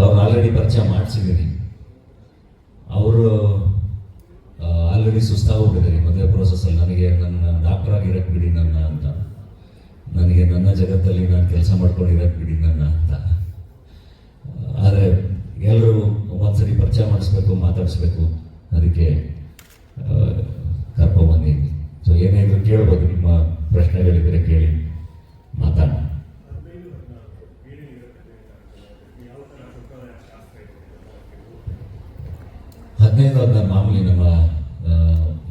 ಅವ್ರನ್ನ ಆಲ್ರೆಡಿ ಪರಿಚಯ ಮಾಡಿಸಿದ್ದೀನಿ ಅವರು ಆಲ್ರೆಡಿ ಸುಸ್ತಾಗೋಗಿದ್ದಾರೆ ಮದುವೆ ಪ್ರೋಸೆಸ್ಸಲ್ಲಿ ನನಗೆ ನನ್ನ ಡಾಕ್ಟರ್ ಆಗಿ ಬಿಡಿ ನನ್ನ ಅಂತ. ನನಗೆ ನನ್ನ ಜಗತ್ತಲ್ಲಿ ನಾನು ಕೆಲಸ ಮಾಡ್ಕೊಂಡು ಇರಕ್ಕೆ ಬಿಡಿ ನನ್ನ ಅಂತ. ಆದರೆ ಎಲ್ಲರೂ ಒಂದ್ಸರಿ ಪರಿಚಯ ಮಾಡಿಸ್ಬೇಕು, ಮಾತಾಡಿಸ್ಬೇಕು. ಅದಕ್ಕೆ ಕರ್ಕೊಂಬಂದಿದ್ದೀನಿ ಸೊ ಏನೇ ಇದ್ರು ಕೇಳ್ಬೋದು. ನಿಮ್ಮ ಪ್ರಶ್ನೆಗಳಿದ್ದರೆ ಕೇಳಿ ಮಾತಾಡೋಣ. ಹದಿನೈದು ಮಾಮೂಲಿ ನಮ್ಮ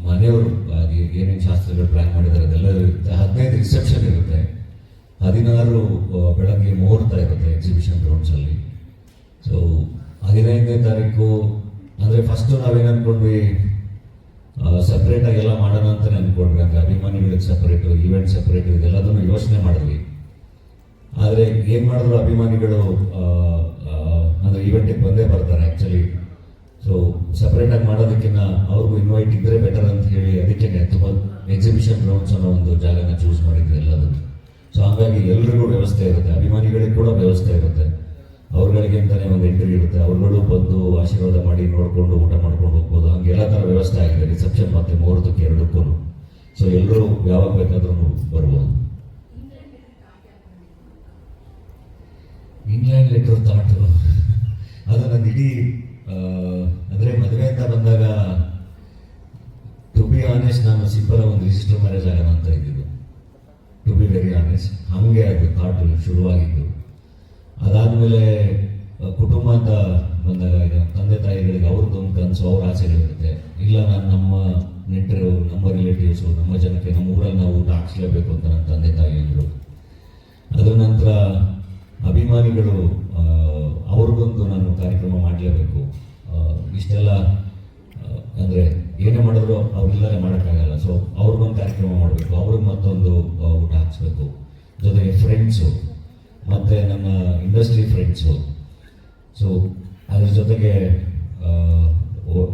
ಮನೆಯವರು ಏನೇನು ಶಾಸ್ತ್ರಗಳು ಪ್ಲಾನ್ ಮಾಡಿದ್ದಾರೆ ಅದೆಲ್ಲ ಇರುತ್ತೆ ಹದಿನೈದು ರಿಸೆಪ್ಷನ್ ಇರುತ್ತೆ. ಹದಿನಾರು ಬೆಳಗ್ಗೆ ಮುಹೂರ್ತ ಇರುತ್ತೆ ಎಕ್ಸಿಬಿಷನ್ ಗ್ರೌಂಡ್ಸಲ್ಲಿ ಸೊ ಹದಿನೈದನೇ ತಾರೀಕು, ಅಂದರೆ ಫಸ್ಟು ನಾವೇನು ಅಂದ್ಕೊಂಡ್ವಿ ಸಪ್ರೇಟಾಗಿ ಎಲ್ಲ ಮಾಡೋಣ ಅಂತಲೇ ಅಂದ್ಕೊಂಡ್ವಿ ಅಂದರೆ ಅಭಿಮಾನಿಗಳಿಗೆ ಸಪ್ರೇಟು ಈವೆಂಟ್ ಸಪ್ರೇಟು ಇದೆಲ್ಲದನ್ನು ಯೋಚನೆ ಮಾಡಿದ್ವಿ. ಆದರೆ ಏನು ಮಾಡಿದ್ರು ಅಭಿಮಾನಿಗಳು ಅಂದ್ರೆ ಈವೆಂಟಿಗೆ ಬಂದೇ ಬರ್ತಾರೆ ಆ್ಯಕ್ಚುಲಿ ಸೊ ಸಪ್ರೇಟಾಗಿ ಮಾಡೋದಕ್ಕಿಂತ ಅವ್ರಿಗೂ ಇನ್ವೈಟ್ ಇದ್ದರೆ ಬೆಟರ್ ಅಂತ ಹೇಳಿ ಅದಕ್ಕೆ ತುಂಬ ಎಕ್ಸಿಬಿಷನ್ ಗ್ರೌಂಡ್ಸ್ ಅನ್ನೋ ಒಂದು ಜಾಗನ ಚೂಸ್ ಮಾಡಿದ್ರು ಎಲ್ಲದಕ್ಕೂ ಸೊ ಹಾಗಾಗಿ ಎಲ್ರಿಗೂ ವ್ಯವಸ್ಥೆ ಇರುತ್ತೆ. ಅಭಿಮಾನಿಗಳಿಗೆ ಕೂಡ ವ್ಯವಸ್ಥೆ ಇರುತ್ತೆ. ಅವ್ರಗಳಿಗೆ ಅಂತಲೇ ಒಂದು ಎಂಟ್ರಿ ಇರುತ್ತೆ. ಅವ್ರುಗಳು ಬಂದು ಆಶೀರ್ವಾದ ಮಾಡಿ ನೋಡಿಕೊಂಡು ಊಟ ಮಾಡ್ಕೊಂಡು ಹೋಗ್ಬೋದು. ಹಂಗೆ ಎಲ್ಲ ಥರ ವ್ಯವಸ್ಥೆ ಆಗಿದೆ. ರಿಸೆಪ್ಷನ್ ಮತ್ತು ಮುಹೂರ್ತಕ್ಕೆ ಎರಡಕ್ಕೂ. ಸೊ ಎಲ್ಲರೂ ಯಾವಾಗ ಬೇಕಾದ್ರೂ ಬರ್ಬೋದು. ಇಂಗ್ಲೆಂಡ್ ಲೆಟರ್ ಥಾಟ್ ಅದು ನನ್ನ ಇಡೀ ಆ, ಅಂದ್ರೆ ಮದುವೆ ಅಂತ ಬಂದಾಗ ಟು ಬಿ ಆನೆಸ್ಟ್ ಒಂದು ವಿಶಿಷ್ಟ ಮ್ಯಾರೇಜ್ ಆಗೋಣ ಅಂತ ಇದ್ದಿದ್ದು. ಟು ಬಿ ವೆರಿ ಆನೆಸ್ಟ್ ಹಾಗೆ ಅದು ಥಾಟ್ ಶುರುವಾಗಿದ್ದು. ಅದಾದಮೇಲೆ ಕುಟುಂಬ ಅಂತ ಬಂದಾಗ ತಂದೆ ತಾಯಿಗಳಿಗೆ ಅವ್ರದ್ದು ಒಂದು ಕನಸು ಅವ್ರ ಆಸೆಗಳಿರುತ್ತೆ. ಇಲ್ಲ ನಾನು ನಮ್ಮ ನೆಂಟರು, ನಮ್ಮ ರಿಲೇಟಿವ್ಸು ನಮ್ಮ ಜನಕ್ಕೆ ನಮ್ಮ ಊರಲ್ಲಿ ನಾವು ಊಟ ಹಾಕ್ಸ್ಲೇಬೇಕು ಅಂತ ನನ್ನ ತಂದೆ ತಾಯಿ ಅಂದರು. ಅದರ ನಂತರ ಅಭಿಮಾನಿಗಳು ಅವ್ರಿಗೊಂದು ನಾನು ಕಾರ್ಯಕ್ರಮ ಮಾಡಲೇಬೇಕು. ಇಷ್ಟೆಲ್ಲ ಅಂದ್ರೆ ಏನೇ ಮಾಡಿದ್ರು ಅವ್ರಿಲ್ಲದೆ ಮಾಡೋಕ್ಕಾಗಲ್ಲ. ಸೊ ಅವ್ರಿಗೊಂದು ಕಾರ್ಯಕ್ರಮ ಮಾಡಬೇಕು, ಅವ್ರಿಗೆ ಮತ್ತೊಂದು ಊಟ ಹಾಕ್ಸ್ಬೇಕು ಜೊತೆಗೆ ಫ್ರೆಂಡ್ಸು ಮತ್ತು ನಮ್ಮ ಇಂಡಸ್ಟ್ರಿ ಫ್ರೆಂಡ್ಸು ಸೊ ಅದ್ರ ಜೊತೆಗೆ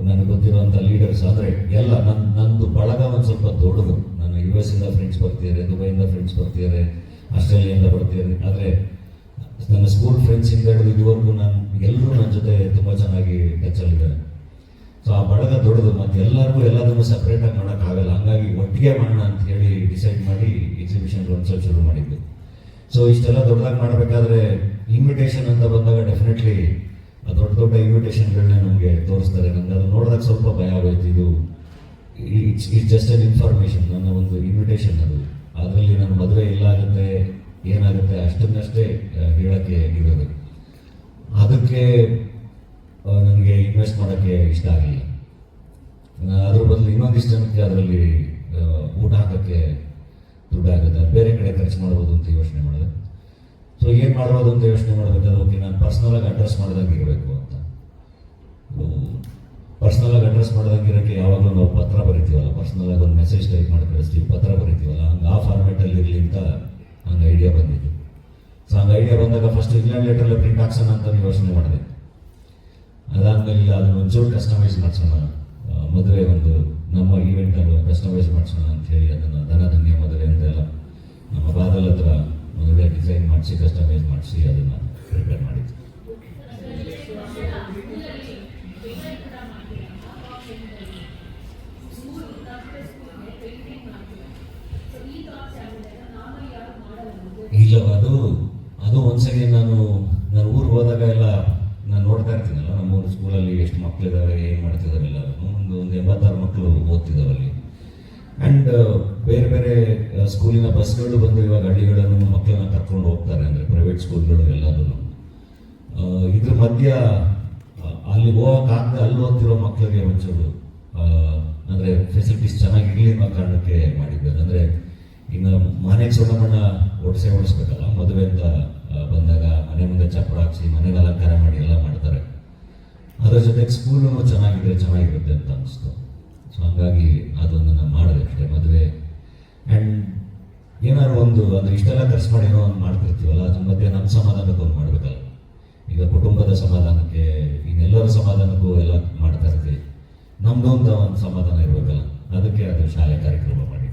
ನನಗೆ ಗೊತ್ತಿರುವಂಥ ಲೀಡರ್ಸ್ ಅಂದರೆ ಎಲ್ಲ ನನ್ನ ನಂದು ಬಳಗ ಒಂದು ಸ್ವಲ್ಪ ದೊಡ್ಡದು. ನನ್ನ ಯು ಎಸ್ ಇಂದ ಫ್ರೆಂಡ್ಸ್ ಬರ್ತಿದ್ದಾರೆ, ದುಬೈಯಿಂದ ಫ್ರೆಂಡ್ಸ್ ಬರ್ತಿದ್ದಾರೆ ಆಸ್ಟ್ರೇಲಿಯಾದಿಂದ ಬರ್ತಿದ್ದಾರೆ. ಆದರೆ ನನ್ನ ಸ್ಕೂಲ್ ಫ್ರೆಂಡ್ಸಿಂದ ಹಿಡಿದು ಇದುವರೆಗೂ ನಾನು ಎಲ್ಲರೂ ನನ್ನ ಜೊತೆ ತುಂಬ ಚೆನ್ನಾಗಿ ಟಚಲ್ಲಿದ್ದಾರೆ ಸೊ ಆ ಬಳಗ ದೊಡ್ಡದು ಮತ್ತೆ ಎಲ್ಲರಿಗೂ ಎಲ್ಲದನ್ನು ಸಪ್ರೇಟಾಗಿ ಮಾಡೋಕ್ಕಾಗಲ್ಲ ಹಂಗಾಗಿ ಒಟ್ಟಿಗೆ ಮಾಡೋಣ ಅಂತ ಹೇಳಿ ಡಿಸೈಡ್ ಮಾಡಿ ಎಕ್ಸಿಬಿಷನ್ ಒಂದ್ಸಲ ಶುರು ಮಾಡಿದ್ದು. ಸೊ ಇಷ್ಟೆಲ್ಲ ದೊಡ್ಡದಾಗಿ ಮಾಡಬೇಕಾದ್ರೆ ಇನ್ವಿಟೇಷನ್ ಅಂತ ಬಂದಾಗ ಡೆಫಿನೆಟ್ಲಿ ದೊಡ್ಡ ದೊಡ್ಡ ಇನ್ವಿಟೇಷನ್ಗಳನ್ನೇ ನಮಗೆ ತೋರಿಸ್ತಾರೆ. ನನಗೆ ಅದು ನೋಡಿದಾಗ ಸ್ವಲ್ಪ ಭಯ ಆಗೋಯ್ತು. ಇದು it's it's just an information ನನ್ನ ಒಂದು ಇನ್ವಿಟೇಷನ್ ಅದು. ಅದರಲ್ಲಿ ನನ್ನ ಮದುವೆ ಇಲ್ಲ ಆಗುತ್ತೆ ಏನಾಗುತ್ತೆ ಅಷ್ಟನ್ನಷ್ಟೇ ಹೇಳೋಕ್ಕೆ ಇರೋದು ಅದಕ್ಕೆ ನನಗೆ ಇನ್ವೆಸ್ಟ್ ಮಾಡೋಕ್ಕೆ ಇಷ್ಟ ಆಗಲಿಲ್ಲ ಅದ್ರ ಬದಲು ಇನ್ನೊಂದಿಷ್ಟು ಜನಕ್ಕೆ ಅದರಲ್ಲಿ ಊಟ ಹಾಕೋಕ್ಕೆ ದುಡ್ಡು ಆಗುತ್ತೆ. ಬೇರೆ ಕಡೆ ಖರ್ಚು ಮಾಡ್ಬೋದು ಅಂತ ಯೋಚನೆ ಮಾಡಿದೆ. ಸೊ ಏನು ಮಾಡ್ಬೋದು ಅಂತ ಯೋಚನೆ ಮಾಡಬೇಕಾದ್ರೆ, ಓಕೆ, ನಾನು ಪರ್ಸ್ನಲಾಗಿ ಅಡ್ರೆಸ್ ಮಾಡಿದಾಗ ಇರಬೇಕು ಅಂತ. ಪರ್ಸ್ನಲಾಗಿ ಅಡ್ರೆಸ್ ಮಾಡಿದಾಗ ಇರೋಕ್ಕೆ ಯಾವಾಗಲೂ ನಾವು ಪತ್ರ ಬರಿತೀವಲ್ಲ. ಪರ್ಸ್ನಲಾಗಿ ಒಂದು ಮೆಸೇಜ್ ಟೈಪ್ ಮಾಡಿ ಕಳಿಸ್ತೀವಿ, ಪತ್ರ ಬರಿತೀವಲ್ಲ. ಹಂಗೆ ಆ ಫಾರ್ಮೆಟಲ್ಲಿ ಇರಲಿ ಅಂತ ಹಂಗೆ ಐಡಿಯಾ ಬಂದಿದ್ದು. ಸೊ ಹಂಗೆ ಐಡಿಯಾ ಬಂದಾಗ ಫಸ್ಟ್ ಇಂಗ್ಲೆಂಡ್ ಲೆಟ್ರಲ್ಲಿ ಪ್ರಿಂಟ್ ಹಾಕ್ಸೋಣ ಅಂತ ಯೋಚನೆ ಮಾಡಿದೆ. ಅದಾದ್ಮೇಲೆ ಅದನ್ನ ಒಂಚೂರು ಕಸ್ಟಮೈಸ್ ಮಾಡಿಸೋಣ. ಮದುವೆ ಒಂದು ನಮ್ಮ ಈವೆಂಟನ್ನು ಕಸ್ಟಮೈಸ್ ಮಾಡಿಸೋಣ ಅಂತ ಹೇಳಿ ಅದನ್ನು ಧನಧನ್ಯ ಮದುವೆ ಅಂತೆಲ್ಲ ನಮ್ಮ ಬಾದಲ್ ಹತ್ರ ಮದುವೆ ಡಿಸೈನ್ ಮಾಡಿಸಿ ಕಸ್ಟಮೈಸ್ ಮಾಡಿಸಿ ಅದನ್ನು ಪ್ರಿಪೇರ್ ಮಾಡಿದ್ವಿ ಇಲ್ಲ, ಅದು ಅದು ಒಂದ್ಸರಿ ನಾನು ನನ್ನ ಊರಿಗೆ ಹೋದಾಗ ಎಲ್ಲ ನಾನು ನೋಡ್ತಾ ಇರ್ತೀನಲ್ಲ ನಮ್ಮ ಊರು ಸ್ಕೂಲಲ್ಲಿ ಎಷ್ಟು ಮಕ್ಕಳಿದ್ದಾವೆ ಏನು ಮಾಡ್ತಿದ್ದಾರೆ ಎಲ್ಲರೂ ಒಂದು ಒಂದು ಎಂಬತ್ತಾರು ಮಕ್ಕಳು ಓದ್ತಿದ್ದಾರೆ ಅಲ್ಲಿ. ಆ್ಯಂಡ್ ಬೇರೆ ಬೇರೆ ಸ್ಕೂಲಿನ ಬಸ್ಗಳು ಬಂದು ಇವಾಗ ಹಳ್ಳಿಗಳನ್ನು ಮಕ್ಕಳನ್ನ ಕರ್ಕೊಂಡು ಹೋಗ್ತಾರೆ, ಅಂದರೆ ಪ್ರೈವೇಟ್ ಸ್ಕೂಲ್ಗಳು ಎಲ್ಲರೂ ಇದ್ರ ಮಧ್ಯ ಅಲ್ಲಿ ಹೋಗೋಕ್ಕಾಗದೆ ಅಲ್ಲಿ ಓದ್ತಿರೋ ಮಕ್ಕಳಿಗೆ ಒಂಚೂರು ಅಂದರೆ ಫೆಸಿಲಿಟೀಸ್ ಚೆನ್ನಾಗಿರಲಿ ಅನ್ನೋ ಕಾರಣಕ್ಕೆ ಮಾಡಿದ್ದಾರೆ. ಅಂದರೆ ಇನ್ನು ಮನೆಗೆ ಸೋಮಣ್ಣ ಓಡಿಸೇ ಓಡಿಸ್ಬೇಕಲ್ಲ, ಮದುವೆ ಅಂತ ಬಂದಾಗ ಮನೆ ಮುಂದೆ ಚಪ್ಪರ ಹಾಕ್ಸಿ, ಮನೆಗೆ ಅಲಂಕಾರ ಮಾಡಿ ಎಲ್ಲ ಮಾಡ್ತಾರೆ. ಅದರ ಜೊತೆಗೆ ಸ್ಕೂಲು ಚೆನ್ನಾಗಿದ್ರೆ ಚೆನ್ನಾಗಿರುತ್ತೆ ಅಂತ ಅನಿಸ್ತು. ಸೊ ಹಂಗಾಗಿ ಅದೊಂದು ನಾನು ಮಾಡಿದೆ ಅಷ್ಟೇ, ಮದುವೆ. ಆ್ಯಂಡ್ ಏನಾದ್ರು ಒಂದು, ಅಂದರೆ ಇಷ್ಟೆಲ್ಲ ಖರ್ಚು ಮಾಡಿ ಏನೋ ಒಂದು ಮಾಡ್ತಿರ್ತೀವಲ್ಲ ಅದ್ರ ಮಧ್ಯೆ ನಮ್ಮ ಸಮಾಧಾನಕ್ಕೆ ಒಂದು ಮಾಡಬೇಕಲ್ಲ. ಈಗ ಕುಟುಂಬದ ಸಮಾಧಾನಕ್ಕೆ, ಇನ್ನೆಲ್ಲರ ಸಮಾಧಾನಕ್ಕೂ ಎಲ್ಲ ಮಾಡ್ತಾ ಇರ್ತೀವಿ. ನಮ್ಮದೊಂದು ಒಂದು ಸಮಾಧಾನ ಇರಬೇಕಲ್ಲ, ಅದಕ್ಕೆ ಅದು ಶಾಲೆ ಕಾರ್ಯಕ್ರಮ ಮಾಡಿ.